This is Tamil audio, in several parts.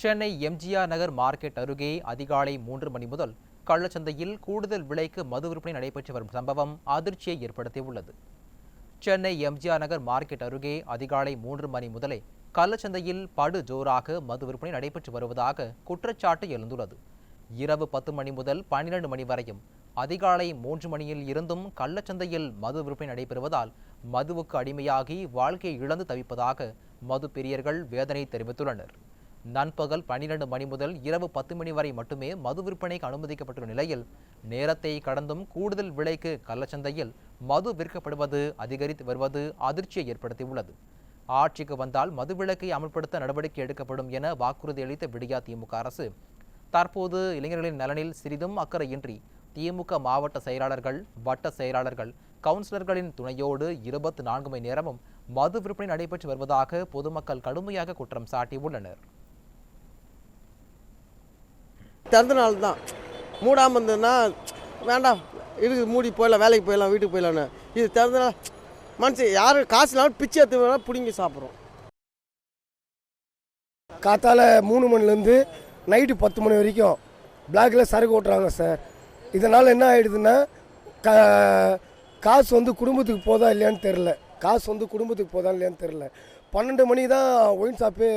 சென்னை எம்ஜிஆர் நகர் மார்க்கெட் அருகே அதிகாலை மூன்று மணி முதல் கள்ளச்சந்தையில் கூடுதல் விலைக்கு மது விற்பனை நடைபெற்று வரும் சம்பவம் அதிர்ச்சியை ஏற்படுத்தியுள்ளது. சென்னை எம்ஜிஆர் நகர் மார்க்கெட் அருகே அதிகாலை மூன்று மணி முதலே கள்ளச்சந்தையில் படு ஜோராக மது விற்பனை நடைபெற்று வருவதாக குற்றச்சாட்டு எழுந்துள்ளது. இரவு பத்து மணி முதல் பன்னிரண்டு மணி வரையும் அதிகாலை மூன்று மணியில் இருந்தும் கள்ளச்சந்தையில் மது விற்பனை நடைபெறுவதால் மதுவுக்கு அடிமையாகி வாழ்க்கையை இழந்து தவிப்பதாக மது பிரியர்கள் வேதனை தெரிவித்துள்ளனர். நண்பகல் பன்னிரண்டு மணி முதல் இரவு பத்து மணி வரை மட்டுமே மது விற்பனைக்கு அனுமதிக்கப்பட்டுள்ள நிலையில் நேரத்தை கடந்தும் கூடுதல் விலைக்கு கள்ளச்சந்தையில் மது விற்கப்படுவது அதிகரித்து வருவது அதிர்ச்சியை ஏற்படுத்தியுள்ளது. ஆட்சிக்கு வந்தால் மது மதுவிலக்கை அமல்படுத்த நடவடிக்கை எடுக்கப்படும் என வாக்குறுதி அளித்த விடியா திமுக அரசு. தற்போது இளைஞர்களின் நலனில் சிறிதும் அக்கறையின்றி திமுக மாவட்ட செயலாளர்கள் வட்ட செயலாளர்கள் கவுன்சிலர்களின் துணையோடு இருபத்தி நான்கு மணி நேரமும் மது விற்பனை நடைபெற்று வருவதாக பொதுமக்கள் கடுமையாக குற்றம் சாட்டியுள்ளனர். திறந்த நாள் தான் மூடாமல் இருந்ததுன்னா வேண்டாம் இருக்குது மூடி போயிடலாம் வேலைக்கு போயிடலாம் வீட்டுக்கு போயிடலான்னு இது திறந்த நாள் மனசு யார் காசு இல்லாமல் பிச்சை எடுத்து வேணால் பிடுங்கி சாப்பிட்றோம். காத்தால மூணு மணிலேருந்து நைட்டு பத்து மணி வரைக்கும் பிளாக்ல சரக்கு ஓட்டுறாங்க சார். இதனால் என்ன ஆகிடுதுன்னா கா காசு வந்து குடும்பத்துக்கு போதா இல்லையான்னு தெரில காசு வந்து குடும்பத்துக்கு போதா இல்லையான்னு தெரில பன்னெண்டு மணி தான் ஒயின் ஷாப்பே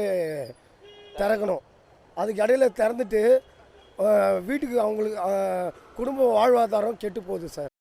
திறக்கணும். அதுக்கு இடையில திறந்துட்டு வீட்டுக்கு அவங்களுக்கு குடும்ப வாழ்வாதாரம் கெட்டு போகுது சார்.